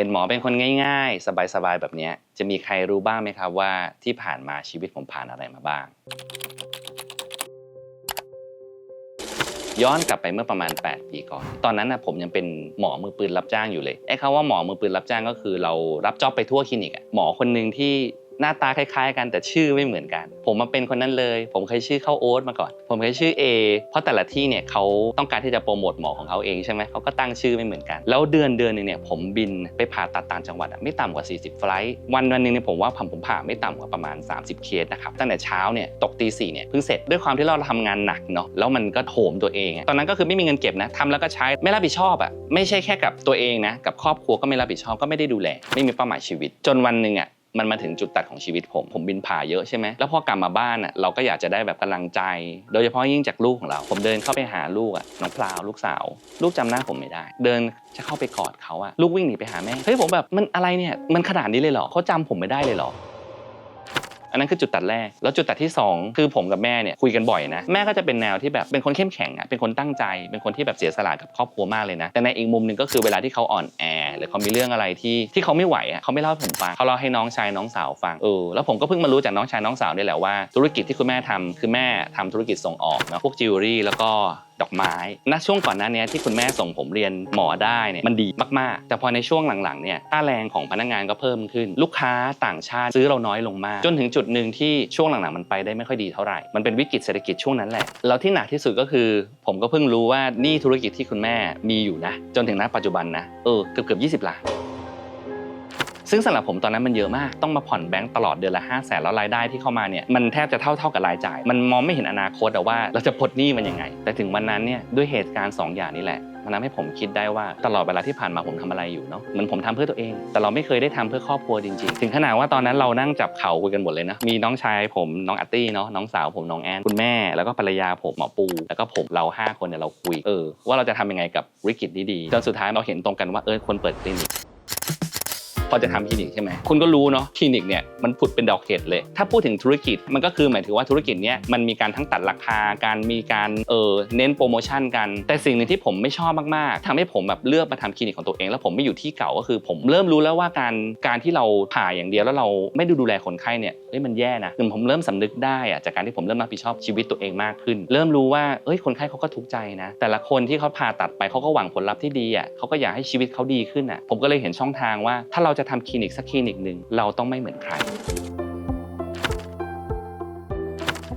ห็นหมอเป็นคนง่าย ๆ สบายๆแบบนี้จะมีใครรู้บ้างไหมครับว่าที่ผ่านมาชีวิตผมผ่านอะไรมาบ้าง ย้อนกลับไปเมื่อประมาณ 8 ปีก่อน ตอนนั้นนะผมยังเป็นหมอมือปืนรับจ้างอยู่เลยไอ้คำว่าหมอมือปืนรับจ้างก็คือ เรารับจ็อบไปทั่วคลินิกหมอคนหนึ่งที่ หน้าตาคล้ายๆ กันแต่ชื่อไม่เหมือนกัน ผมมาเป็นคนนั้นเลย ผมเคยชื่อเข้าโอ๊ตมาก่อน ผมเคยชื่อ A เพราะแต่ละที่เนี่ยเขาต้องการที่จะโปรโมทหมอของเขาเองใช่ไหมเขาก็ตั้งชื่อไม่เหมือนกัน แล้วเดือนเดือนหนึงเนี่ยผมบินไปผ่าตัดต่างจังหวัดไม่ต่ำกว่า 40 ไฟลท์วันวันหนึ่งเนี่ยผมว่าผมผมผ่าไม่ต่ำกว่าประมาณ 30 เคสนะครับตั้งแต่เช้าเนี่ยตกตีสี่เนี่ยเพิ่งเสร็จด้วยความที่เราทำงานหนักเนาะแล้วมันก็โถมตัวเอง ตอนนั้นก็คือไม่มีเงินเก็บนะทำแล้วก็ใช้ไม่รับผิดชอบอะไม่ใช่แค่กับตัวเองนะกับครอบครัวก็ไม่รับผิดชอบก็ไม่ได้ดูแลไม่มีเป้าหมายชีวิต จนวันหนึ่งอะ มันมาถึงจุดตัดของชีวิตผม ผมบินผ่าเยอะใช่ไหมแล้วพอกลับมาบ้านอะเราก็อยากจะได้แบบกำลังใจ โดยเฉพาะยิ่งจากลูกของเรา ผมเดินเข้าไปหาลูกอะน้องพลาวลูกสาว ลูกจำหน้าผมไม่ได้ เดินจะเข้าไปกอดเขาอะลูกวิ่งหนีไปหาแม่เฮ้ยผมแบบมันอะไรเนี่ยมันขนาดนี้เลยเหรอเขาจำผมไม่ได้เลยเหรอ อันนั้นคือจุดตัดแรก แล้วจุดตัดที่ 2 คือผมกับแม่เนี่ยคุยกันบ่อยนะแม่ก็จะเป็นแนวที่แบบเป็นคนเข้มแข็งอะเป็นคนตั้งใจ เป็นคนที่แบบเสียสละกับครอบครัวมากเลยนะ แต่ในอีกมุมหนึ่งก็คือเวลาที่เขาอ่อนแอ หรือเขามีเรื่องอะไรที่ที่เขาไม่ไหวอะเขาไม่เล่าให้ผมฟังเขาเล่าให้น้องชายน้องสาวฟังเออแล้วผมก็เพิ่งมารู้จากน้องชายน้องสาวนี่แหละว่าธุรกิจที่คุณแม่ทำคือแม่ทำธุรกิจส่งออกนะพวกจิวเวลรี่แล้วก็ ดอกไม้ณช่วงก่อนหน้านี้ที่คุณแม่ส่งผมเรียนหมอได้เนี่ยมันดีมากๆ แต่พอในช่วงหลังๆเนี่ยค่าแรงของพนักงานก็เพิ่มขึ้น ลูกค้าต่างชาติซื้อเราน้อยลงมาก จนถึงจุดหนึ่งที่ช่วงหลังๆมันไปได้ไม่ค่อยดีเท่าไหร่ มันเป็นวิกฤตเศรษฐกิจช่วงนั้นแหละ แล้วที่หนักที่สุดก็คือ ผมก็เพิ่งรู้ว่านี่ธุรกิจที่คุณแม่มีอยู่นะ จนถึงณปัจจุบันนะเออเกือบเกือบ20ล้าน ซึ่งสำหรับผมตอนนั้นมันเยอะมากต้องมาผ่อนแบงก์ตลอดเดือนละ5 0 0แสนแล้วรายได้ที่เข้ามาเนี่ยมันแทบจะเท่าเท่ากับรายจ่าย มันมองไม่เห็นอนาคตอะว่าเราจะปลดหนี้มันยังไง แต่ถึงวันนั้นเนี่ยด้วยเหตุการณ์ 2 อย่างนี้แหละมันทำให้ผมคิดได้ว่าตลอดเวลาที่ผ่านมาผมทำอะไรอยู่เนาะเหมือนผมทำเพื่อตัวเอง แต่เราไม่เคยได้ทำเพื่อครอบครัวจริงๆ ถึงขนาดว่าตอนนั้นเรานั่งจับเข่าคุยกันหมดเลยนะ มีน้องชายผมน้องอาร์ตี้เนาะน้องสาวผมน้องแอนคุณแม่ แล้วก็ภรรยาผมหมอปู แล้วก็ผมเราห้าคนเนี่ยเราคุยเออว่าเราจะทำยังไงกับวิกฤตนี้ดีจนสุดท้ายเราเห็นตรงกันว่าเออควรเปิดคลินิก พอจะทำคลินิกใช่ไหมคุณก็รู้เนาะคลินิกเนี่ยมันผุดเป็นดอกเห็ดเลย ถ้าพูดถึงธุรกิจมันก็คือหมายถึงว่าธุรกิจเนี้ยมันมีการทั้งตัดราคาการมีการเออเน้นโปรโมชั่นกัน แต่สิ่งหนึ่งที่ผมไม่ชอบมากๆทำให้ผมแบบเลือกมาทำคลินิกของตัวเอง แล้วผมไม่อยู่ที่เก่าก็คือ ผมเริ่มรู้แล้วว่าการการที่เราผ่าอย่างเดียวแล้วเราไม่ดูดูแลคนไข้เนี่ยเฮ้ยมันแย่นะคือผมเริ่มสำนึกได้อะจากการที่ผมเริ่มรับผิดชอบชีวิตตัวเองมากขึ้น เริ่มรู้ว่าเอ้ยคนไข้เขาก็ทุกข์ใจนะ แต่ละคนที่เขาผ่าตัดไปเขาก็หวังผลลัพธ์ที่ดีอะเขาก็อยากให้ชีวิตเขาดีขึ้นอะผมก็เลยเห็นช่องทางว่าถ้าเราจะจะทำคลินิกสักคลินิกหนึ่งเราต้องไม่เหมือนใคร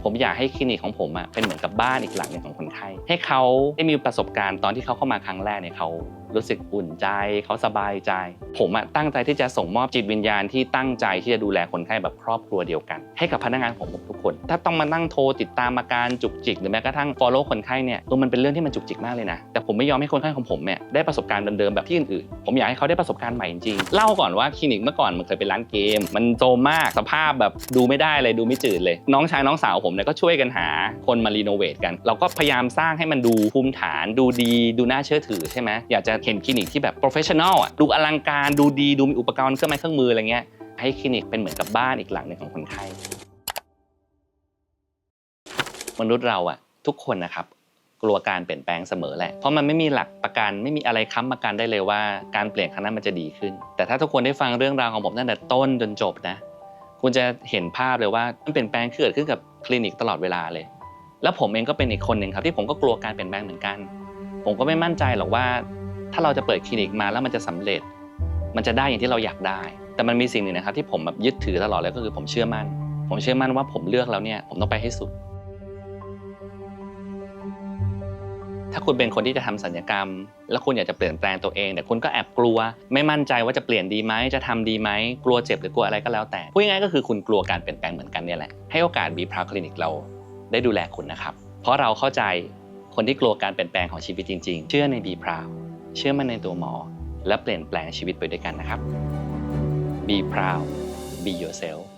ผมอยากให้คลินิกของผมอะเป็นเหมือนกับบ้านอีกหลังหนึ่งของคนไข้ให้เขาได้มีประสบการณ์ตอนที่เขาเข้ามาครั้งแรกเนี่ยเขา รู้สึกอุ่นใจเขาสบายใจ ผมอะตั้งใจที่จะส่งมอบจิตวิญญาณที่ตั้งใจที่จะดูแลคนไข้แบบครอบครัวเดียวกัน ให้กับพนักงานของผมทุกคน ถ้าต้องมานั่งโทรติดตามอาการจุกจิกหรือแม้กระทั่ง follow คนไข้เนี่ยเออมันเป็นเรื่องที่มันจุกจิกมากเลยนะแต่ผมไม่ยอมให้คนไข้ของผมเนี่ยได้ประสบการณ์เดิมๆแบบที่อื่นๆผมอยากให้เขาได้ประสบการณ์ใหม่จริงๆเล่าก่อนว่าคลินิกเมื่อก่อนมันเคยเป็นร้านเกม มันโซมมากสภาพแบบดูไม่ได้เลยดูไม่จืดเลย น้องชายน้องสาวผมเนี่ยก็ช่วยกันหาคนมารีโนเวทกันเราก็พยายามสร้างให้มันดูภูมิฐานดูดีดูน่าเชื่อถือใช่ไหมอยากจะเห็นคลินิกที่แบบ professional อะดูอลังการดูดีดูมีอุปกรณ์เครื่องไม้เครื่องมืออะไรเงี้ยให้คลินิกเป็นเหมือนกับบ้านอีกหลังหนึ่งของคนไข้มนุษย์เราอะทุกคนนะครับกลัวการเปลี่ยนแปลงเสมอแหละ เพราะมันไม่มีหลักประกันไม่มีอะไรค้ำประกันได้เลยว่าการเปลี่ยนครั้งนั้นมันจะดีขึ้น แต่ถ้าทุกคนได้ฟังเรื่องราวของผมตั้งแต่ต้นจนจบนะ คุณจะเห็นภาพเลยว่ามันเปลี่ยนแปลงเกิดขึ้นกับคลินิกตลอดเวลาเลย แล้วผมเองก็เป็นอีกคนหนึ่งครับที่ผมก็กลัวการเปลี่ยนแปลงเหมือนกัน ผมก็ไม่มั่นใจหรอกว่า ถ้าเราจะเปิดคลินิกมาแล้วมันจะสำเร็จ มันจะได้อย่างที่เราอยากได้ แต่มันมีสิ่งหนึ่งนะครับที่ผมแบบยึดถือตลอดเลยก็คือผมเชื่อมั่น ผมเชื่อมั่นว่าผมเลือกแล้วเนี่ยผมต้องไปให้สุด ถ้าคุณเป็นคนที่จะทำสัญญกรรม แล้วคุณอยากจะเปลี่ยนแปลงตัวเอง แต่คุณก็แอบกลัว ไม่มั่นใจว่าจะเปลี่ยนดีไหมจะทำดีไหมกลัวเจ็บหรือกลัวอะไรก็แล้วแต่พูดง่ายๆก็คือคุณกลัวการเปลี่ยนแปลงเหมือนกันเนี่ยแหละให้โอกาสบีพราวคลินิกเราได้ดูแลคุณนะครับ เพราะเราเข้าใจคนที่กลัวการเปลี่ยนแปลงของชีวิตจริง ๆ เชื่อในบีพราว เชื่อมั่นในตัวหมอ และเปลี่ยนแปลงชีวิตไปด้วยกันนะครับ Be proud be yourself